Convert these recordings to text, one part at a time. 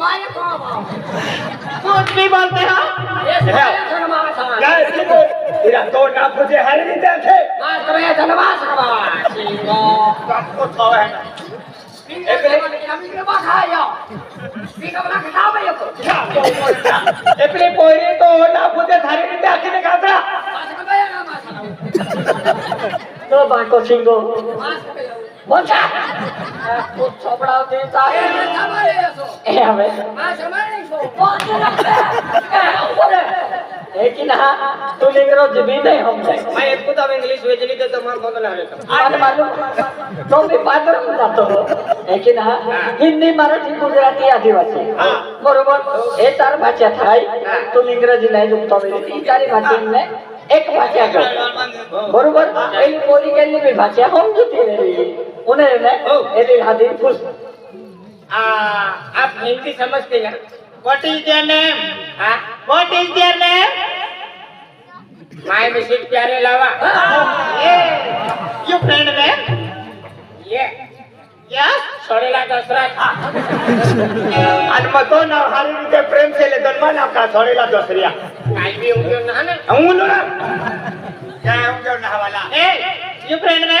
हमारे काम आओ कुछ भी बोलते हैं ऐसे धन्यवाद गाय देखो तेरा तो ना मुझे हर नहीं देखे मां तुम्हें धन्यवाद धन्यवाद सिंगो आपको तो है एक लेकिन हम इनके पास आया पीका बना खा भाई को क्या तो એટલે કોઈને તો ના પૂછે થારી રીતે આખીને ખાતા તો બાકો સિંગો માસ બોચા તો છોપડા તે ચાહે મે તમારે એસો એ હવે માં તમારે નહીં છો બોચા બોલે लेकिन हाँ तू लिख रहा जी नहीं हम मैं एक तो अब इंग्लिश भेज नहीं देता मार कौन ला लेता मालूम तुम भी पात्र में जाते हो लेकिन हाँ हिंदी मराठी गुजराती आदिवासी बरोबर हे चार भाषा थाई तू इंग्रजी नाही तुमचा ही चार भाषांना एक भाषा कर बरोबर पहिली पोरी केली मी भाषा होऊन घेतली उन्होंने एदिल हदीर खुश आ आप हिंदी समझते हैं व्हाट इज देयर नेम हां what is their name my Mrs प्यारे लावा ये यू फ्रेंड नेम ये यस सोरेला दसरा અને મતો ના હારી રીતે પ્રેમ છે એટલે ધનમાં નાખતા સોરેલા દસરિયા કાઈ બી ઊંઘ્યો ના ને હું ના ક્યાં ઊંઘ્યો ના વાલા એ યુ ફ્રેન્ડ મેં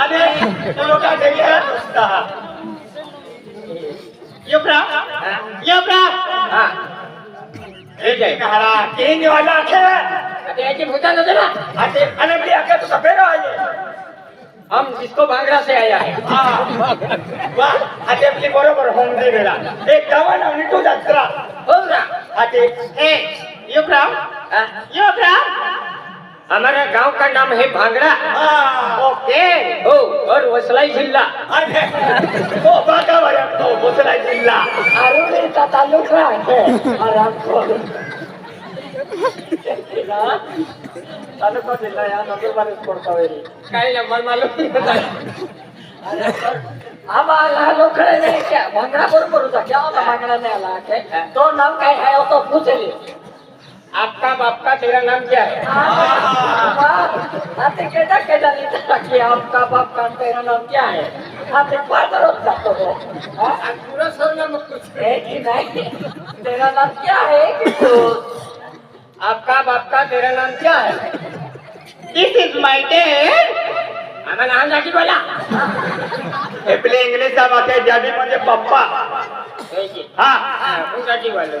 અને લોટા જઈએ રસ્તા યબ્રા યબ્રા હા એ જય મહારાજ કેની વાલા છે अरे ऐसे भूता नजर आ अरे अरे बड़ी आके तो सफेद आ ये हम जिसको भांगड़ा से आया है वाह अरे अपनी बोलो पर होम दे मेरा एक गावन हमने तो यात्रा हो रहा अरे ए यो ग्राम यो ग्राम हमारा गांव का नाम है भांगड़ा ओके हो और वसलाई जिल्हा ओ हो, बाका वाला तो हो, वसलाई जिल्हा अरुण का तालुका है हो, और आपको तालुका जिल्हा या नंदुरबार कोडकावेरी काय नंबर मालूम आम्हाला लोखळ नाही भांगडा बरोबर होता केव्हा भांगडा नाही आला तो नाव काय आहे तो पुसेल आपका बाप का तेरा नाम क्या है आता केटा केटा लिहिता की आपका बाप का तेरा नाम क्या है आता पार्लर होत जातो पुरा सोडला मग कुछ है की नाही तेरा नाम क्या है कि तो आपका बाप का तेरा नाम क्या है दिस इज माय डैड आम्हाला नाम जागी बोला एप्ले इंग्लिशचा वाक्य ज्यादी मुझे पप्पा हा जागी बोला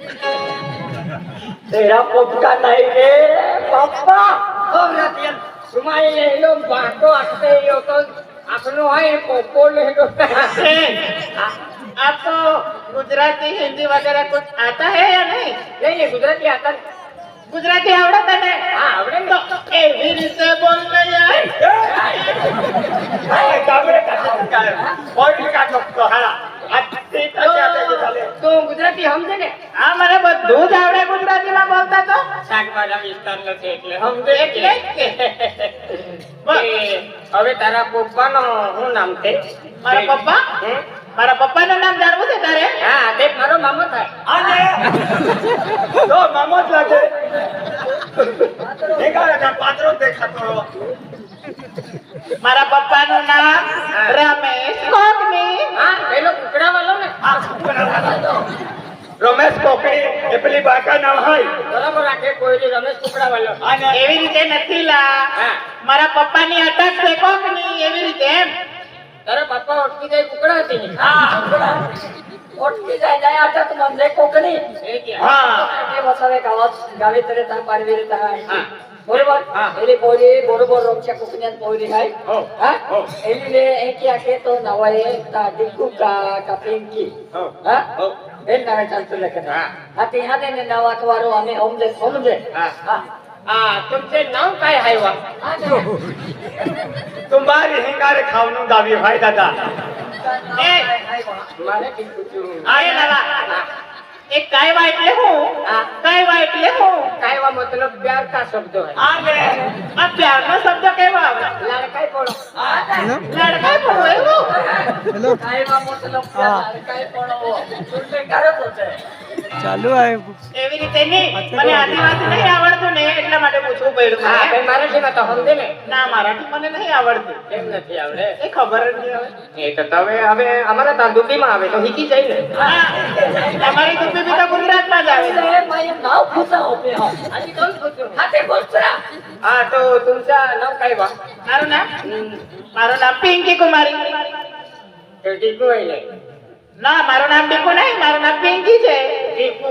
तेरा पोपटा नाही रे पप्पा औरतियन सुमाई लेलो बाटो असते यो तो असनो है पोपो लेलो असे आपको गुजराती हिंदी वगैरह कुछ आता है या नहीं नहीं गुजराती आता नहीं ગુજરાતી આવડે તને હા આવડે તો એવી રીતે બોલ ને યાર હા કાબરે કાઢો કાઢો બોલ કાઢો તો હા આ તું ગુજરાતી સમજે ને હા મને બધું જ આવડે ગુજરાતીમાં બોલતા તો શાકભાજી વિસ્તાર નથી એટલે સમજે એટલે હવે તારા પપ્પાનો શું નામ છે મારા પપ્પા મારા પપ્પાનું નામ જાણવું છે તારે હા તે મારો મામો થાય તો મામો જ લાગે દેખાડે તા પાત્રો દેખાતો મારા પપ્પાનું નામ રમેશ કોકની હા પેલો કુકડા વાળો ને હા કુકડા વાળો રમેશ કોકડી એ પેલી બાકા ના હોય બરાબર રાખે કોઈ રમેશ પોકડાવાળો એવી રીતે નથી લા મારા પપ્પા ની અટક છે કોકની એવી રીતે એમ તારા પપ્પા ઓટકી જાય કુકડા હતી હા ઓટકી જાય જાય અટક મન જાય કોકની હા એ વસાવે ગાવા ગાવે તરે તાર પાડવી રે તાર બરોબર એની પોરી બરોબર રક્ષા કોકની પોરી થાય હા એની લે એ કે આકે તો નવાય તા દીકુ કા કા પિંકી હા ಬೇರೆ ಚಾಲ್ಸಲ್ಲ ಕಣ आता ह्याने नावात वारो आम्ही होमजे होमजे हा तुमचे नाव काय आहे वा तुम्हारी हिंगार खाऊन दावी भाई दादा ए मारे की कुचू आए दादा એ કાયવા એટલે હું હું કાયવા મતલબ પ્યાર કા શબ્દ આ લે શબ્દ કેવા ચાલુ આવે એવી રીતે નહીં મને આદિવાસી નહીં આવડતું હા ભાઈ મારા તો સમજે ને ના મારાથી મને નહીં આવડતી કેમ નથી આવડે ખબર જ એ તો તમે હવે અમારા તાંદુકીમાં આવે તો શીખી જાય ને તમારી ગુજરાતમાં જ આવે હા તો તુમચા નામ કાઈ મારું નામ મારું નામ પિંકી કુમારી ટીકુ ના મારું નામ ટીકુ નહીં મારું નામ પિંકી છે ટીકુ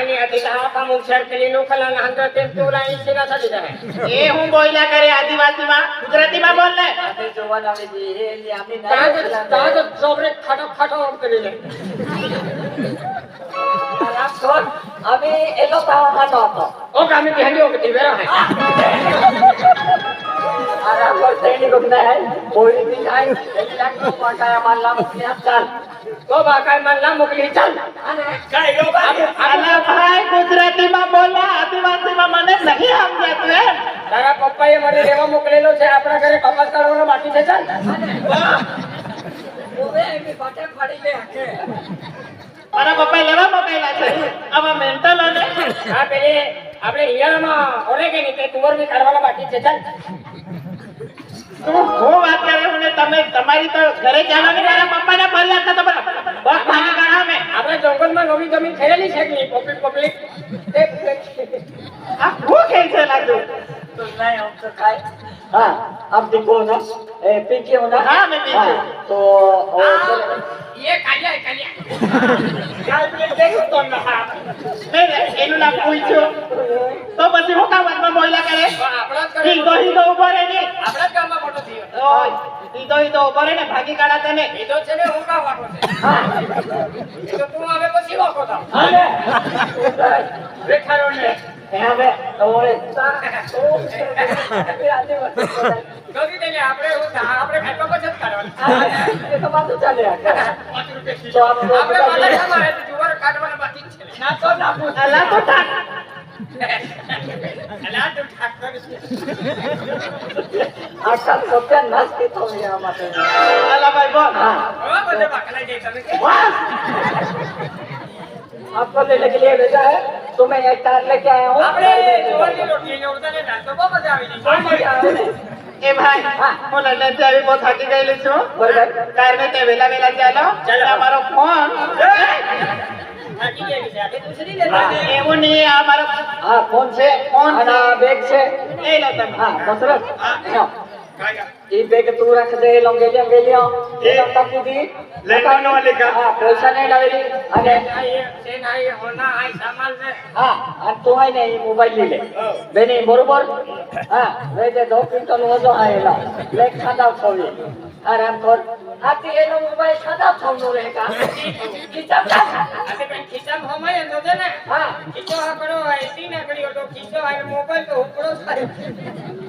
અને અધિકાર અમુક સરકલી લોકલા એ હું બોલ્યા કરે આદિવાસીમાં ગુજરાતીમાં બોલ ખાટો ખાટો ઓમ કરી લે અમે એલો તાવા વેરા ગુજરાતીમાં બોલવા આદિવાસીમાં મને નહીં પપ્પાએ મને લેવા મોકલેલો છે આપણા ઘરે કપાસ કાઢવાનો બાકી છે ચાલ મારા પપ્પા લેવા મોકલેલા છે આવા મેન્ટલ અને હા પેલી આપણે હિયાળામાં ઓરેગેની તે તુવર બી કાઢવાના બાકી છે ચાલ હું વાત કરે મને તમે તમારી તો ઘરે ચાલો ને મારા પપ્પાને ફરિયાદ તો તમારા બસ ખાના આપણે જંગલમાં નવી જમીન થયેલી છે કે પબ્લિક પબ્લિક આ હું કે છે લાગુ તો નહીં હા આપ દેખો એ પીકે હોના હા મે તો ये कालिया પછી હું કામ વાતમાં મોયલા કરે સીધો સીધો ઉભો રહે ને આપણા જ ગામમાં મોટો થયો ઓય સીધો સીધો ઉભો રહે ને ભાગી કાઢા તને સીધો છે ને હું કામ વાટો છે તો તું આવે પછી વાકો થા અરે રેખારો ને હવે આપણે આપણે બાકી છે આખા કપ્યા નાસ્તી થવી આ માટે અલાભાઈ બોલ હા બોલે બાકલા જઈ તમે आपको लेने के लिए भेजा है तो मैं एक तार लेके आया એ ભાઈ હું લંડન થી આવી બહુ થાકી ગયેલી છું કાર કારણે તે વેલા વેલા ચાલો ચાલો અમારો ફોન હા કોણ છે કોણ અને બેગ છે હા દશરથ હા બેગ તું રાખ દે લોંગે લે લે લે એ હા પૈસા ને લાવેલી અને એ હા આ તો આઈ મોબાઈલ લઈ લે બેને બરોબર હા વે દે દો ક્વિન્ટલ વજો આયેલા લેખ ખાતા છોવી आराम कर आती है ना मोबाइल सदा फोन में रहेगा खिचम ना अरे मैं खिचम हम है तो ना हां खिचो करो ऐसी ना करियो तो खिचो है मोबाइल तो उपरो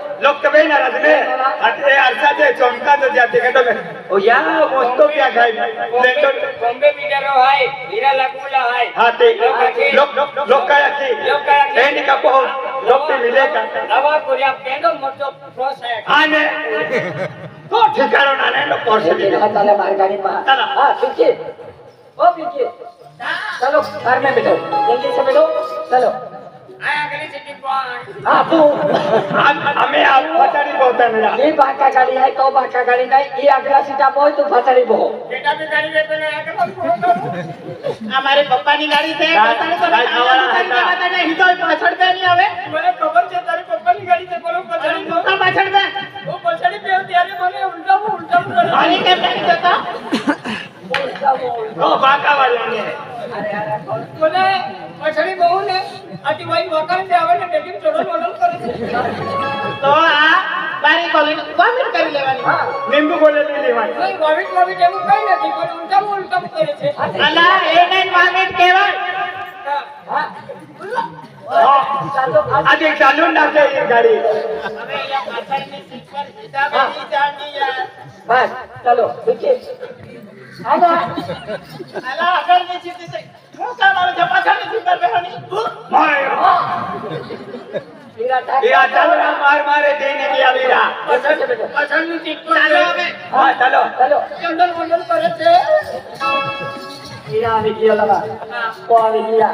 लोग कभी नाराज में अरे अरसा से चौंका तो जाते कटो में ओ यार मोस्तो क्या खाई लेकिन बॉम्बे मीटर हो हाय हीरा लगूला हाय हां ते लोग लोग का की लोग का की एंड का को लोग से मिलेगा अब आपको या पेंडो मोटो फ्रोस है हां ने तो ठिकानो ना ने लोग पर से दिखा ताले मार गाड़ी पर हां पीछे ओ पीछे चलो घर में बैठो जल्दी से बैठो चलो અમે ફસાડી બહુ તને એ બાકા ગાડી આય તો બાકા ગાડી નહીં એ આગલા સીટા બહુ તું ફસાડી બહુ અમારે પપ્પાની ગાડી છે પાછળ બે નહીં આવે મને ખબર છે તારી પપ્પાની ગાડી છે બોલો પાછળ પાછળ બે હું પછાડી બે ત્યારે મને ઉલટાવું ઉલટાવું અરે કેમ નહીં જતા નો બહુ ને આટી ભાઈ વકર છે આવે ને બેટી ચડો મોડલ તો આ બારી કોલિન વોમિટ કરી લેવાની લીંબુ બોલે નહીં લેવાની કોઈ વોમિટ કઈ નથી પણ એ નહીં કહેવાય આજે ચાલુ નાખે એ मार मारे देने की अमीरा पसंद ठीक चलो हां चलो चलो चंदन मंडल करे थे ईरानी की लगा हां को आ गया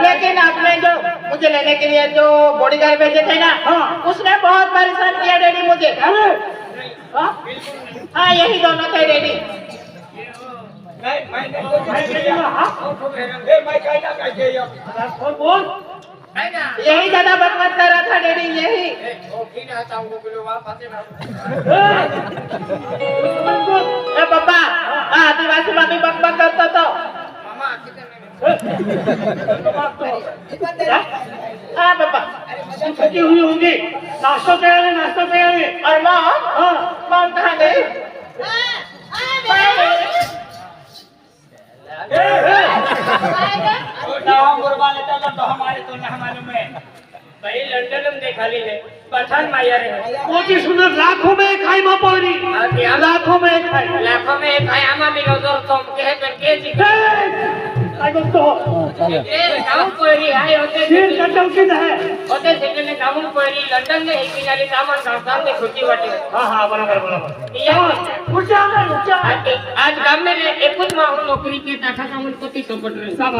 लेकिन आपने जो मुझे लेने के लिए जो बॉडी गार्ड भेजे थे ना हाँ। उसने बहुत परेशान किया डेडी मुझे हाँ? हाँ यही दोनों थे डेडी तो हाँ। यही ज्यादा बकवास कर रहा था डेडी यही હા બાપા શું થતી હુઈ હોંગી નાસ્તો કરાવે નાસ્તો કરાવે અરે માં હા માં કહા ગઈ लाखों में एक खाई मां पौरी लाखों में एक खाई लाखों में एक खाई आमा मिलो जोर तुम कहे पर के जी ಆಗೋದು ಕಾಮಕೋರಿ ಸೀರ್ ಕಟ್ಟಲ್ಕಿದ ಹೈ ಒತೆ ಸೆಕಂಡ್ ನೆ ಕಾಮಕೋರಿ ಲಂಡನ್ ನೆ ಹಿಕಿನಾಲಿ ಕಾಮನ್ ಸಂಸ್ಥಾನ ನೆ ಖುಷಿ ಬಟ್ಟೆ ಹಾ ಹಾ ಬರಾબર બરાબર ऊंचा ऊंचा आज काम में एक कुछ माहौल नौकरी के टाटा का मुझको कंप्यूटर